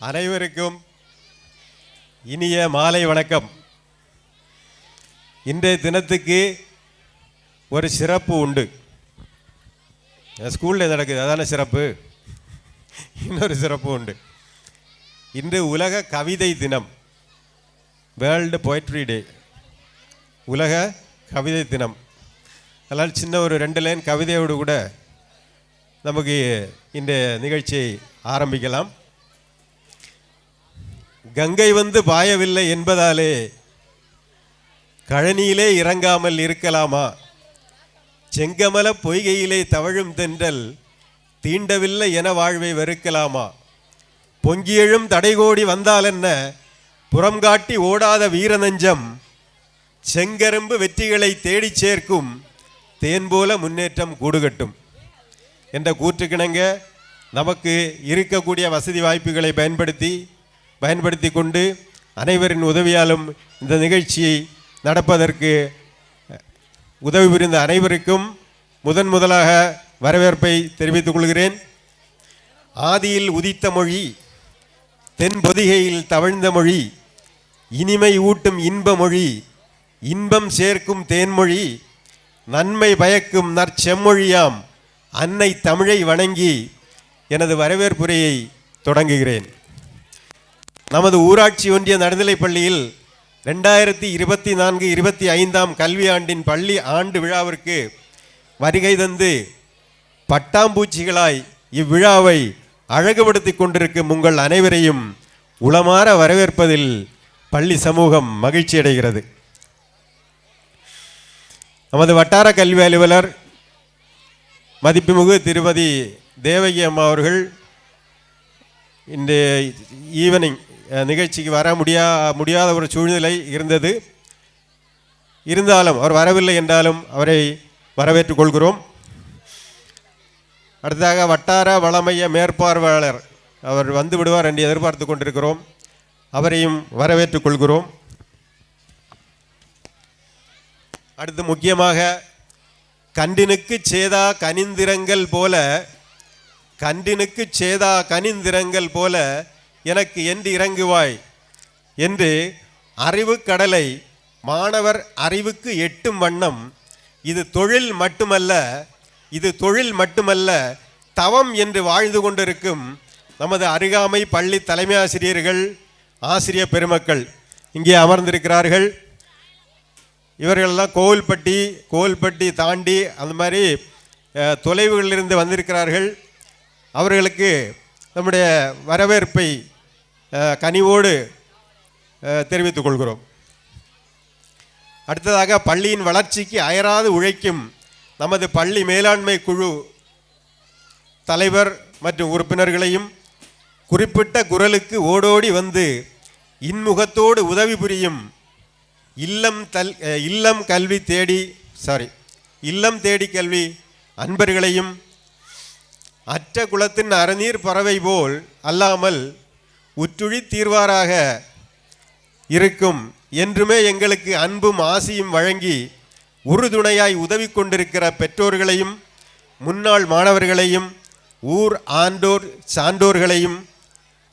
அனைவருக்கும் இனிய மாலை வணக்கம். இன்றைய தினத்துக்கு ஒரு சிறப்பு உண்டு. ஸ்கூலில் நடக்குது? அதான சிறப்பு? இன்னொரு சிறப்பு உண்டு. இன்று உலக கவிதை தினம். வேர்ல்டு போய்ட்ரி டே உலக கவிதை தினம். அதனால் சின்ன ஒரு ரெண்டு லைன் கவிதையோடு கூட நமக்கு இந்த நிகழ்ச்சியை ஆரம்பிக்கலாம். கங்கை வந்து பாயவில்லை என்பதாலே கழனியிலே இறங்காமல் இருக்கலாமா? செங்கமல பொய்கையிலே தவழும் தென்றல் தீண்டவில்லை என வாழ்வை வெறுக்கலாமா? பொங்கியெழும் தடைகோடி வந்தாலென்ன? புறங்காட்டி புறம்காட்டி ஓடாத வீரநெஞ்சம் செங்கரும்பு வெற்றிகளை தேடிச் சேர்க்கும் தேன் போல முன்னேற்றம் கூடுகட்டும். என்ற கூற்றுக்கிணங்க நமக்கு இருக்கக்கூடிய வசதி வாய்ப்புகளை பயன்படுத்தி பயன்படுத்தி கொண்டு அனைவரின் உதவியாலும் இந்த நிகழ்ச்சியை நடப்பதற்கு உதவி புரிந்த அனைவருக்கும் முதன் முதலாக வரவேற்பை தெரிவித்துக் கொள்கிறேன். ஆதியில் உதித்த மொழி தென் பொதிகையில் தவழ்ந்த மொழி இனிமை ஊட்டும் இன்ப மொழி இன்பம் சேர்க்கும் தேன்மொழி நன்மை பயக்கும் நற்செம்மொழியாம் அன்னை தமிழை வணங்கி எனது வரவேற்புரையை தொடங்குகிறேன். நமது ஊராட்சி ஒன்றிய நடுநிலைப் பள்ளியில் ரெண்டாயிரத்தி இருபத்தி நான்கு இருபத்தி ஐந்தாம் கல்வியாண்டின் பள்ளி ஆண்டு விழாவிற்கு வருகை தந்து பட்டாம்பூச்சிகளாய் இவ்விழாவை அழகுபடுத்தி கொண்டிருக்கும் உங்கள் அனைவரையும் உளமாற வரவேற்பதில் பள்ளி சமூகம் மகிழ்ச்சி அடைகிறது. நமது வட்டார கல்வி அலுவலர் மதிப்புமிகு திருமதி தேவகி அம்மா அவர்கள் இன்று ஈவினிங் நிகழ்ச்சிக்கு வர முடியா முடியாத ஒரு சூழ்நிலை இருந்தது. இருந்தாலும் அவர் வரவில்லை என்றாலும் அவரை வரவேற்றுக் கொள்கிறோம். அடுத்ததாக வட்டார வளமைய மேற்பார்வையாளர் அவர் வந்து விடுவார் என்று எதிர்பார்த்து கொண்டிருக்கிறோம். அவரையும் வரவேற்றுக் கொள்கிறோம். அடுத்து முக்கியமாக கண்டினுக்கு சேதா கனிந்திரங்கள் போல கண்டினுக்கு சேதா கனிந்திரங்கள் போல எனக்கு என்று இறங்குவாய் என்று அறிவு கடலை மாணவர் அறிவுக்கு எட்டும் வண்ணம் இது தொழில் மட்டுமல்ல இது தொழில் மட்டுமல்ல தவம் என்று வாழ்ந்து கொண்டிருக்கும் நமது அருகாமை பள்ளி தலைமை ஆசிரியர்கள் ஆசிரிய பெருமக்கள் இங்கே அமர்ந்திருக்கிறார்கள். இவர்களெல்லாம் கோவில்பட்டி கோவில்பட்டி தாண்டி அந்த மாதிரி தொலைவுகளிலிருந்து வந்திருக்கிறார்கள். அவர்களுக்கு நம்முடைய வரவேற்பை கனிவோடு தெரிவித்துக் கொள்கிறோம். அடுத்ததாக பள்ளியின் வளர்ச்சிக்கு அயராது உழைக்கும் நமது பள்ளி மேலாண்மை குழு தலைவர் மற்றும் உறுப்பினர்களையும் குறிப்பிட்ட குரலுக்கு ஓடோடி வந்து இன்முகத்தோடு உதவி புரியும் இல்லம் தல் இல்லம் கல்வி தேடி சாரி இல்லம் தேடி கல்வி அன்பர்களையும் அற்ற குலத்தின் அறநீர் பறவை போல் அல்லாமல் உற்றுழி தீர்வாராக இருக்கும். என்றுமே எங்களுக்கு அன்பும் ஆசையும் வழங்கி உறுதுணையாய் உதவி கொண்டிருக்கிற பெற்றோர்களையும் முன்னாள் மாணவர்களையும் ஊர் ஆண்டோர் சான்றோர்களையும்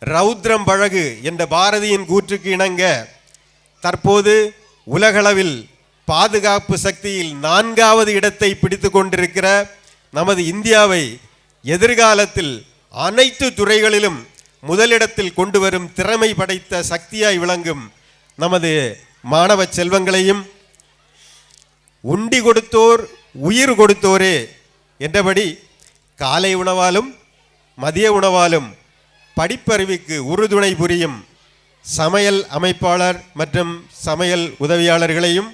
ரௌத்ரம் பழகு என்ற பாரதியின் கூற்றுக்கு இணங்க தற்போது உலகளவில் பாதுகாப்பு சக்தியில் நான்காவது இடத்தை பிடித்து கொண்டிருக்கிற நமது இந்தியாவை எதிர்காலத்தில் அனைத்து துறைகளிலும் முதலிடத்தில் கொண்டு வரும் திறமை படைத்த சக்தியாய் விளங்கும் நமது மாணவ செல்வங்களையும் உண்டி கொடுத்தோர் உயிர் கொடுத்தோரே என்றபடி காலை உணவாலும் மதிய உணவாலும் படிப்பறிவுக்கு உறுதுணை புரியும் சமையல் அமைப்பாளர் மற்றும் சமையல் உதவியாளர்களையும்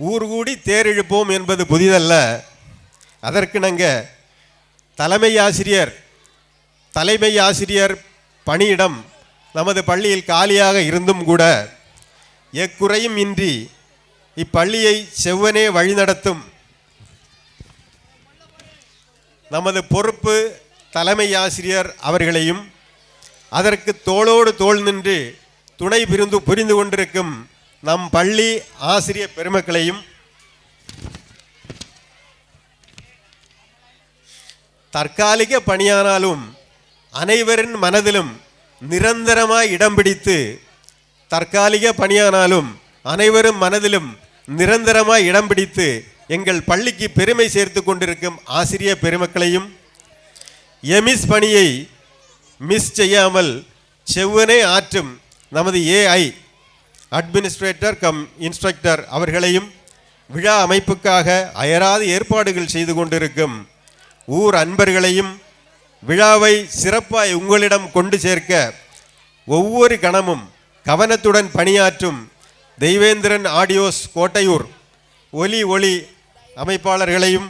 ஊர் கூடி தேரிழுப்போம் என்பது புதிதல்ல. அதற்கிணங்க தலைமை ஆசிரியர் தலைமை ஆசிரியர் பணியிடம் நமது பள்ளியில் காலியாக இருந்தும் கூட எக்குறையும் இன்றி இப்பள்ளியை செவ்வனே வழிநடத்தும் நமது பொறுப்பு தலைமை ஆசிரியர் அவர்களையும் அதற்கு தோளோடு தோள் நின்று துணை பிரிந்து புரிந்து கொண்டிருக்கும் நம் பள்ளி ஆசிரியர் பெருமக்களையும் தற்காலிக பணியானாலும் அனைவரின் மனதிலும் நிரந்தரமாய் இடம் பிடித்து தற்காலிக பணியானாலும் அனைவரும் மனதிலும் நிரந்தரமாய் இடம் பிடித்து எங்கள் பள்ளிக்கு பெருமை சேர்த்து கொண்டிருக்கும் ஆசிரிய பெருமக்களையும் எமிஸ் பணியை மிஸ் செய்யாமல் செவ்வனே ஆற்றும் நமது ஏஐ அட்மினிஸ்ட்ரேட்டர் கம் இன்ஸ்ட்ரக்டர் அவர்களையும் விழா அமைப்புக்காக அயராது ஏற்பாடுகள் செய்து கொண்டிருக்கும் ஊர் அன்பர்களையும் விழாவை சிறப்பாய் உங்களிடம் கொண்டு சேர்க்க ஒவ்வொரு கணமும் கவனத்துடன் பணியாற்றும் தெய்வேந்திரன் ஆடியோஸ் கோட்டையூர் ஒலி ஒளி அமைப்பாளர்களையும்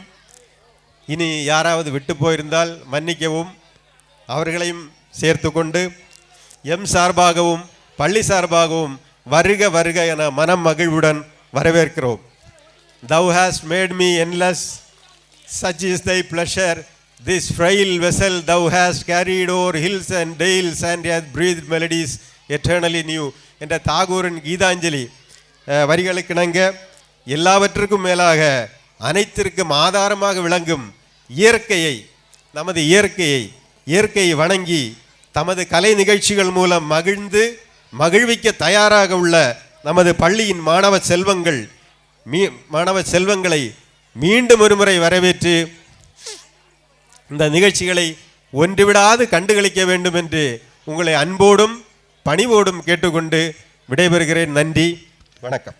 இனி யாராவது விட்டு போயிருந்தால் மன்னிக்கவும். அவர்களையும் சேர்த்து கொண்டு எம் சார்பாகவும் பள்ளி சார்பாகவும் வருக வருக என மனம் மகிழ்வுடன் வரவேற்கிறோம். Thou hast made me endless such is thy pleasure This frail vessel thou hast carried over hills and dales and hath breathed melodies eternally new. என்ற தாகூரின் கீதாஞ்சலி வரிகளுக்கிணங்க எல்லாவற்றுக்கும் மேலாக அனைத்திற்கும் ஆதாரமாக விளங்கும் இயற்கையை நமது இயற்கையை இயற்கையை வணங்கி தமது கலை நிகழ்ச்சிகள் மூலம் மகிழ்ந்து மகிழ்விக்க தயாராக உள்ள நமது பள்ளியின் மாணவ செல்வங்கள் மீ மாணவ செல்வங்களை மீண்டும் ஒருமுறை வரவேற்று இந்த நிகழ்ச்சிகளை ஒன்றுவிடாது கண்டுகளிக்க வேண்டும் என்று உங்களை அன்போடும் பணிவோடும் கேட்டுக்கொண்டு விடைபெறுகிறேன். நன்றி. வணக்கம்.